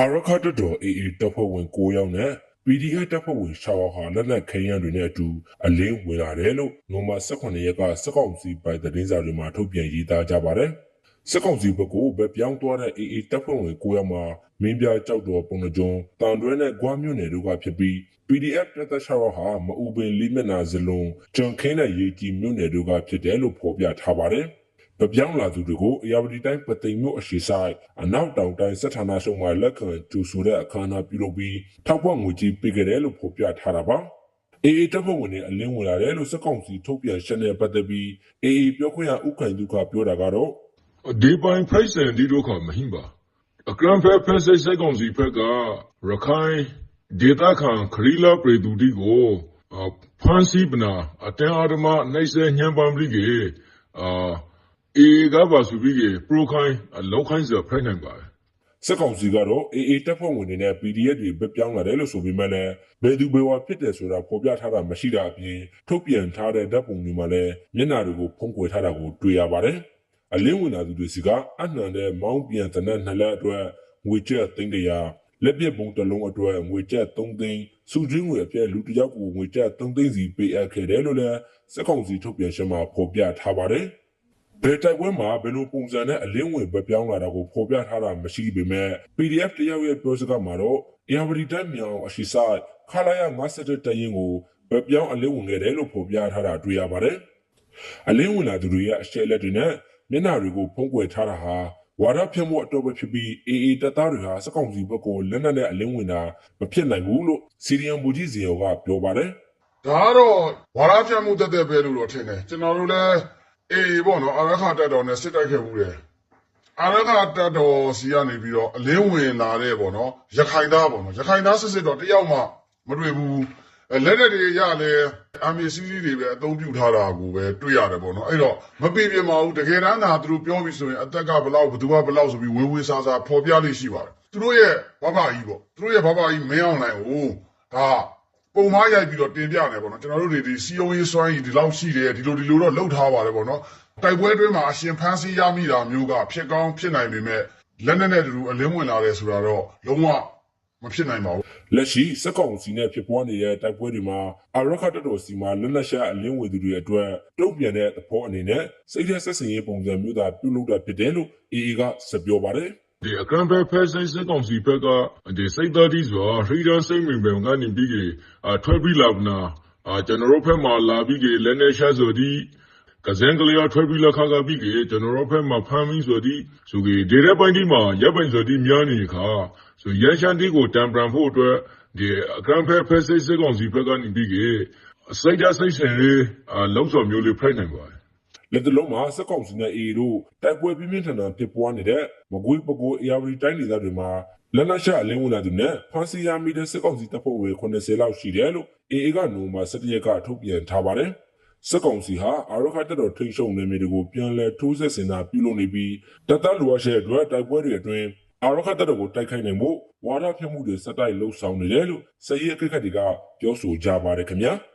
အာရခတ်တော် AA တပ်ဖွဲ့ဝင်9ယောက်နဲ့ PDF တပ်ဖွဲ့ဝင်6ယောက်ဟာလက်နက်ခဲယမ်းတွေနဲ့အတူအလင်းဝင်လာတယ်လို့နိုဝင်ဘာ18ရက်ကစက်ကောင်စီပိုင်သတင်းစာတွေမှာထုတ်ပြန်ရေးသားကြပါတယ်။စက်ကောင်စီဘက်ကဗပြောင်းသွားတဲ့ AA တပ်ဖွဲ့ဝင်9ယောက်မှာမင်းပြကြောက်တော်ပုံနှကျွန်းတန်တွဲနဲ့ဂွားမြို့နယ်တို့ကဖြစ်ပြီး PDF တပ်သက်6ယောက်ဟာမအူပင်လေးမျက်နာဇလုံးကျွန်းခင်းတဲ့ရေကြီးမြို့နယ်တို့ကဖြစ်တယ်လို့ဖော်ပြထားပါတယ်။ ဗပြောင်းလာသူတွေကိုအရာဝတီတိုင်းပသိမ်မြို့အရှိဆိုင်အနောက်တောင်တိုင်းစစ်ဌာနချုပ်မှာလက်ခံကြိုဆိုတဲ့အခမ်းအနားပြုလုပ်ပြီးထောက်ပံ့ငွေကြေးပေးခဲ့တယ်လို့ဖော်ပြထားတာပါ။ AA တပ်ဖွဲ့ဝင်တွေအလင်းဝင်လာတယ်လို့စက်ကောင်စီထုတ်ပြန်ချက်နဲ့ပတ်သက်ပြီး AA ပြောခွင့်ရဥက္ကဋ္ဌဒုကပြောတာကတော့ဒီပိုင်ဖိုက်ဆန်ဒီတို့ကမဟင်းပါအကရန်ဖက်ဖက်စစ်စစ်ကောင်စီဖက်ကရခိုင်ဒေတာခံခရီလာပရိဒူဒီကိုအာဖန်စီပနာအတန်အာဓမနိုင်စညံပန်ပရိကေအာအေ ကဘာစုပြီးကေပရိုခိုင်းအလောက်ခိုင်းစဖိုင်နိုင်ပါစက်ကောင်စီကတော့ AA တပ်ဖွဲ့ဝင်တွေနဲ့ PDF တွေဗပြောင်းလာတယ်လို့ဆိုပေမဲ့လည်းဘယ်သူဘယ်ဝါဖြစ်တယ်ဆိုတာဖော်ပြထားတာမရှိတာအပြင်ထုတ်ပြန်ထားတဲ့ဓာတ်ပုံတွေမှာလည်းမျက်နှာတွေကိုဖုံးကွယ်ထားတာကိုတွေ့ရပါတယ်။အလင်းဝင်လာသူတွေစီကအနှံတဲ့မောင်းပြန်တဲ့နှစ်လက်အတွက်ငွေကျပ်သိန်းတရာလက်ပြပုံတစ်လုံးအတွက်ငွေကျပ်3သိန်းစုချင်းငွေအပြည့်လူတစ်ယောက်ကိုငွေကျပ်3သိန်းစီပေးအပ်ခဲ့တယ်လို့လည်းစက်ကောင်စီထုတ်ပြန်ချက်မှာဖော်ပြထားပါတယ်။ ဘယ်တိုက်ပွဲမှာဘယ်လိုပုံစံနဲ့အလင်းဝင်ပဲပြောင်းလာတာကိုဖော်ပြထားတာမရှိပေမဲ့ PDF တယောက်ရဲ့ပြောစကားမှာတော့အရာဝတီတိုင်းမြောင်အရှိဆိုင်ခလာရ57တရင်ကိုပဲပြောင်းအလင်းဝင်ခဲ့တယ်လို့ဖော်ပြထားတာတွေ့ရပါတယ်။အလင်းဝင်လာသူတွေရဲ့အရှက်လက်တွေနဲ့မျက်နှာတွေကိုဖုံးကွယ်ထားတာဟာဝါဒဖြန့်မှုအတော့ပဲဖြစ်ပြီး AA တပ်သားတွေဟာစက်ကောင်စီဘက်ကိုလက်နက်နဲ့အလင်းဝင်တာမဖြစ်နိုင်ဘူးလို့စီရီယံဘူကြီးစီယောကပြောပါတယ်။ဒါကတော့ဝါရဖြတ်မှုတက်တဲ့ပဲလို့တော့ထင်တယ်ကျွန်တော်တို့လည်း အေးပေါ့နော်အရခတက်တော်နဲ့စစ်တိုက်ခဲ့ဘူးတယ်အရခတက်တော်စီကနေပြီးတော့အလင်းဝင်လာတဲ့ပေါ့နော်ရခိုင်သားပေါ့နော်ရခိုင်သားစစ်စစ်တော့တယောက်မှမတွေ့ဘူးအဲလက်လက်တွေရလဲအမေစီစီတွေပဲအသုံးပြုထားတာကိုပဲတွေ့ရတယ်ပေါ့နော်အဲ့တော့မပြပြမအောင်တကယ်တမ်းသာသူတို့ပြောပြီးဆိုရင်အသက်ကဘလောက်ဘသူကဘလောက်ဆိုပြီးဝေဝေးစားစားဖော်ပြလိမ့်ရှိပါတယ်သူတို့ရဲ့ဘဘကြီးပေါ့သူတို့ရဲ့ဘဘကြီးမင်းအောင်နိုင်ကိုဒါ ပုံမားရိုက်ပြီးတော့တင်ပြတယ်ပေါ့နော်ကျွန်တော်တို့တွေဒီစီယုံရေးစွမ်းရည်ဒီလောက်ရှိတယ်ဒီလိုဒီလိုတော့လှုပ်ထားပါတယ်ပေါ့နော်တိုက်ပွဲတွင်းမှာအရှင်ဖမ်းဆီးရမိတာမျိုးကဖြစ်ကောင်းဖြစ်နိုင်ပေမဲ့လက်နက်နဲ့တူအလင်းဝင်လာတယ်ဆိုတာတော့လုံးဝမဖြစ်နိုင်ပါဘူးလက်ရှိစက်ကောင်စီနဲ့ဖြစ်ပွားနေတဲ့တိုက်ပွဲတွေမှာအာရခတ်တော်စီမှာလက်နက်ရှာအလင်းဝင်သူတွေအတွက်တုံ့ပြန်တဲ့သဘောအနေနဲ့စိတ်သက်ဆက်စင်ရေးပုံစံမျိုးသာပြုလုပ်တာဖြစ်တယ်လို့ AA ကဆက်ပြောပါတယ်ဒီ အကရန်ဖက်ဖက်စစ်စစ်ကောင်စီဖက်ကဒီစိတ်သားဒီဆိုရီဒန်စိတ်မြင်ပေကနေပြီးကေအာထွက်ပြီးလာနာအာကျွန်တော်တို့ဖက်မှာ လာပြီးကေလက်နေရှာဆိုဒီကစင်ကလေးထွက်ပြီးလာခါကပြီးကေကျွန်တော်တို့ဖက်မှာ ဖမ်းပြီးဆိုဒီဆိုကေဒီရက်ပိုင်းဒီမှာရပ်ပိုင်းဆိုဒီများနေခါဆိုရန်ရှန်ဒီကိုတံပရန်ဖို့အတွက်ဒီအကရန်ဖက်ဖက်စစ်စစ်ကောင်စီဖက်ကနေပြီးကေစိတ်ဓာတ်စိတ်ဆင်ရေးအာလုံးစော်မျိုးလေးဖိုက်နိုင်ပါတယ် လက်တလုံးမှာစက်ကောင်စီနဲ့ AA တို့တိုက်ပွဲပြင်းပြင်းထန်ထန်ဖြစ်ပွားနေတဲ့မကွေးပကိုးအေရဝတီတိုင်းဒေသတွေမှာလက်နက်ရှာအလင်းဝင်လာသူနဲ့ဖမ်းဆီးရမိတဲ့စက်ကောင်စီတပ်ဖွဲ့ဝင်80လောက်ရှိတယ်လို့ AA ကနိုဝင်ဘာ17ရက်ကထုတ်ပြန်ထားပါတယ်စက်ကောင်စီဟာအာရခတက်တော်ထိန်ရှုံနေမျိုးတွေကိုပြန်လည်ထိုးဆက်ဆင်တာပြုလုပ်နေပြီးတပ်သားလူအပ်ရဲ့အတွက်တိုက်ပွဲတွေအတွင်းအာရခတက်တော်ကိုတိုက်ခိုက်နိုင်မှုဝါဒဖြန့်မှုတွေစက်တိုက်လှုပ်ဆောင်နေတယ်လို့စည်ရအခက်အခဲတွေကပြောဆိုကြပါတယ်ခင်ဗျာ။